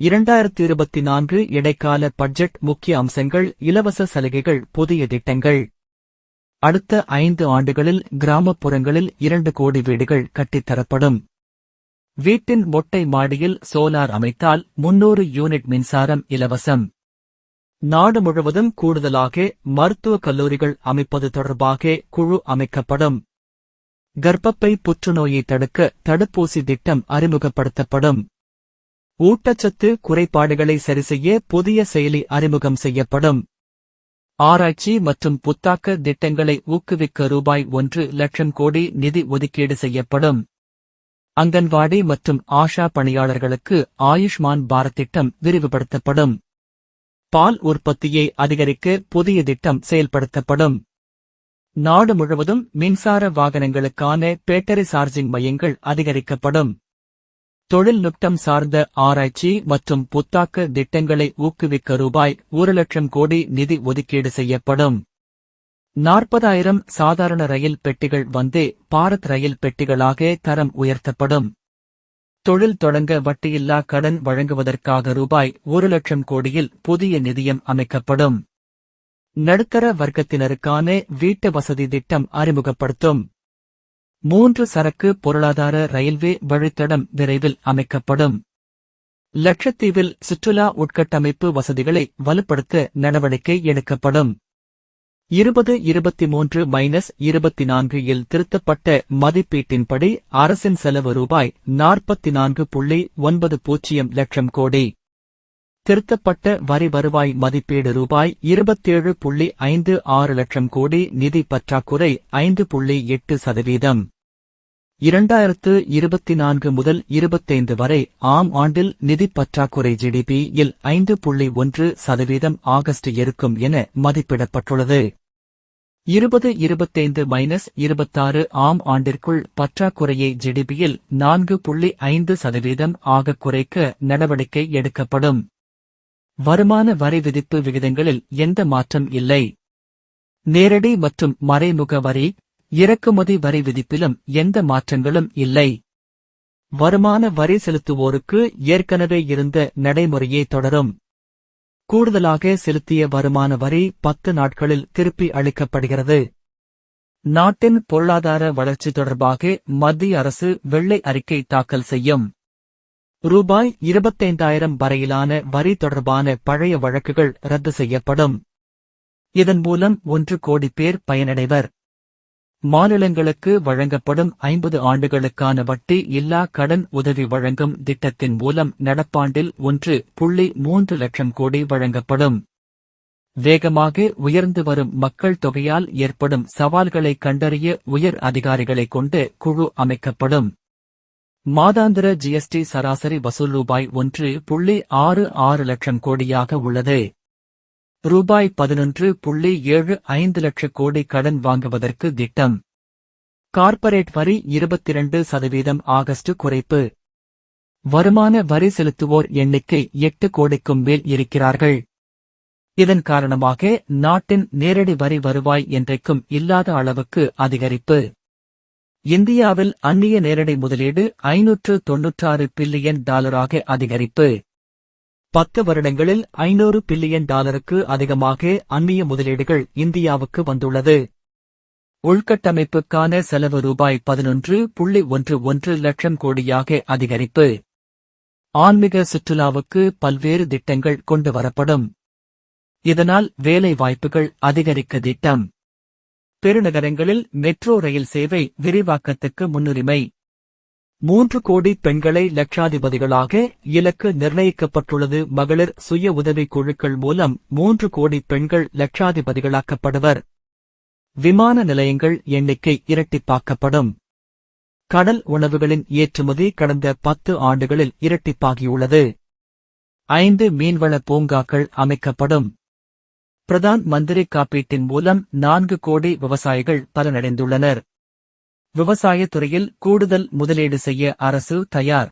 இரண்டாயிரத்தி இருபத்தி நான்கு இடைக்கால பட்ஜெட் முக்கிய அம்சங்கள் இலவச சலுகைகள் புதிய திட்டங்கள். அடுத்த ஐந்து ஆண்டுகளில் கிராமப்புறங்களில் இரண்டு கோடி வீடுகள் கட்டித்தரப்படும். வீட்டின் மொட்டை மாடியில் சோலார் அமைத்தால் முன்னூறு யூனிட் மின்சாரம் இலவசம். நாடு முழுவதும் கூடுதலாக மருத்துவக் கல்லூரிகள் அமைப்பது தொடர்பாக குழு அமைக்கப்படும். கர்ப்பப்பை புற்றுநோயை தடுக்க தடுப்பூசி திட்டம் அறிமுகப்படுத்தப்படும். ஊட்டச்சத்து குறைபாடுகளை சரிசெய்ய புதிய செயலி அறிமுகம் செய்யப்படும். ஆராய்ச்சி மற்றும் புத்தாக்க திட்டங்களை ஊக்குவிக்க ரூபாய் ஒன்று லட்சம் கோடி நிதி ஒதுக்கீடு செய்யப்படும். அங்கன்வாடி மற்றும் ஆஷா பணியாளர்களுக்கு ஆயுஷ்மான் பாரத் திட்டம் விரிவுபடுத்தப்படும். பால் உற்பத்தியை அதிகரிக்க புதிய திட்டம் செயல்படுத்தப்படும். நாடு முழுவதும் மின்சார வாகனங்களுக்கான பேட்டரி சார்ஜிங் மையங்கள் அதிகரிக்கப்படும். தொழில்நுட்பம் சார்ந்த ஆராய்ச்சி மற்றும் புத்தாக்க திட்டங்களை ஊக்குவிக்க ரூபாய் ஒரு லட்சம் கோடி நிதி ஒதுக்கீடு செய்யப்படும். நாற்பதாயிரம் சாதாரண ரயில் பெட்டிகள் வந்தே பாரத் ரயில் பெட்டிகளாக தரம் உயர்த்தப்படும். தொழில் தொடங்க வட்டியில்லா கடன் வழங்குவதற்காக ரூபாய் ஒரு லட்சம் கோடியில் புதிய நிதியம் அமைக்கப்படும். நடுத்தர வர்க்கத்தினருக்கான வீட்டு வசதி திட்டம் அறிமுகப்படுத்தும். மூன்று சரக்கு பொருளாதார ரயில்வே வழித்தடம் விரைவில் அமைக்கப்படும். லட்சத்தீவில் சுற்றுலா உட்கட்டமைப்பு வசதிகளை வலுப்படுத்த நடவடிக்கை எடுக்கப்படும். இருபது இருபத்தி மூன்று மைனஸ் இருபத்தி நான்கு இல் திருத்தப்பட்ட மதிப்பீட்டின்படி அரசின் செலவு ரூபாய் நாற்பத்தி நான்கு புள்ளி ஒன்பது பூஜ்ஜியம் லட்சம் கோடி. திருத்தப்பட்ட வரி வருவாய் மதிப்பீடு ரூபாய் இருபத்தேழு புள்ளி ஐந்து ஆறு லட்சம் கோடி. நிதி பற்றாக்குறை ஐந்து புள்ளி எட்டு சதவீதம். இரண்டாயிரத்து இருபத்தி நான்கு முதல் இருபத்தைந்து வரை ஆம் ஆண்டில் நிதி பற்றாக்குறை ஜிடிபி இல் ஐந்து புள்ளி ஒன்று சதவீதம் ஆகஸ்ட் இருக்கும் என மதிப்பிடப்பட்டுள்ளது. இருபது இருபத்தைந்து மைனஸ் இருபத்தாறு ஆம் ஆண்டிற்குள் பற்றாக்குறையை ஜிடிபியில் நான்கு புள்ளி ஐந்து சதவீதம் ஆக குறைக்க நடவடிக்கை எடுக்கப்படும். வருமான வரி விதிப்பு விகிதங்களில் எந்த மாற்றம் இல்லை. நேரடி மற்றும் மறைமுக வரி இறக்குமதி வரி விதிப்பிலும் எந்த மாற்றங்களும் இல்லை. வருமான வரி செலுத்துவோருக்கு ஏற்கனவே இருந்த நடைமுறையே தொடரும். கூடுதலாக செலுத்திய வருமான வரி பத்து நாட்களில் திருப்பி அளிக்கப்படுகிறது. நாட்டின் பொருளாதார வளர்ச்சி தொடர்பாக மத்திய அரசு வெள்ளை அறிக்கை தாக்கல் செய்யும். ரூபாய் இருபத்தைந்தாயிரம் வரையிலான வரி தொடர்பான பழைய வழக்குகள் ரத்து செய்யப்படும். இதன் மூலம் ஒன்று கோடி பேர் பயனடைவர். மாநிலங்களுக்கு வழங்கப்படும் ஐம்பது ஆண்டுகளுக்கான வட்டி இல்லா கடன் உதவி வழங்கும் திட்டத்தின் மூலம் நடப்பாண்டில் ஒன்று புள்ளி மூன்று லட்சம் கோடி வழங்கப்படும். வேகமாக உயர்ந்து வரும் மக்கள் தொகையால் ஏற்படும் சவால்களை கண்டறிய உயர் அதிகாரிகளை கொண்டு குழு அமைக்கப்படும். மாதாந்திர ஜிஎஸ்டி சராசரி வசூல் ரூபாய் ஒன்று புள்ளி ஆறு ஆறு லட்சம் கோடியாக உள்ளது. ரூபாய் பதினொன்று புள்ளி ஏழு ஐந்து லட்ச கோடி கடன் வாங்குவதற்கு திட்டம். கார்ப்பரேட் வரி இருபத்திரண்டு சதவீதம் ஆகஸ்ட் குறைப்பு. வருமான வரி செலுத்துவோர் எண்ணிக்கை எட்டு கோடிக்கும் மேல் இருக்கிறார்கள். இதன் காரணமாக நாட்டின் நேரடி வரி வருவாய் என்றைக்கும் இல்லாத அளவுக்கு அதிகரிப்பு. இந்தியாவில் அந்நிய நேரடி முதலீடு ஐநூற்று தொன்னூற்றாறு பில்லியன் டாலராக அதிகரிப்பு. பத்து வருடங்களில் ஐநூறு பில்லியன் டாலருக்கு அதிகமாக அந்நிய முதலீடுகள் இந்தியாவுக்கு வந்துள்ளது. உள்கட்டமைப்புக்கான செலவு ரூபாய் பதினொன்று புள்ளி ஒன்று ஒன்று லட்சம் கோடியாக அதிகரிப்பு. ஆன்மீக சுற்றுலாவுக்கு பல்வேறு திட்டங்கள் கொண்டு வரப்படும். இதனால் வேலை வாய்ப்புகள் அதிகரிக்க திட்டம். பெருநகரங்களில் மெட்ரோ ரயில் சேவை விரிவாக்கத்துக்கு முன்னுரிமை. மூன்று கோடி பெண்களை லட்சாதிபதிகளாக இலக்கு நிர்ணயிக்கப்பட்டுள்ளது. மகளிர் சுய உதவிக் குழுக்கள் மூலம் மூன்று கோடி பெண்கள் லட்சாதிபதிகளாக்கப்படுவர். விமான நிலையங்கள் எண்ணிக்கை இரட்டிப்பாக்கப்படும். கடல் உணவுகளின் ஏற்றுமதி கடந்த பத்து ஆண்டுகளில் இரட்டிப்பாகியுள்ளது. ஐந்து மீன்வள பூங்காக்கள் அமைக்கப்படும். பிரதான் மந்திரி காப்பீட்டின் மூலம் நான்கு கோடி விவசாயிகள் பலனடைந்துள்ளனர். விவசாயத் துறையில் கூடுதல் முதலீடு செய்ய அரசு தயார்.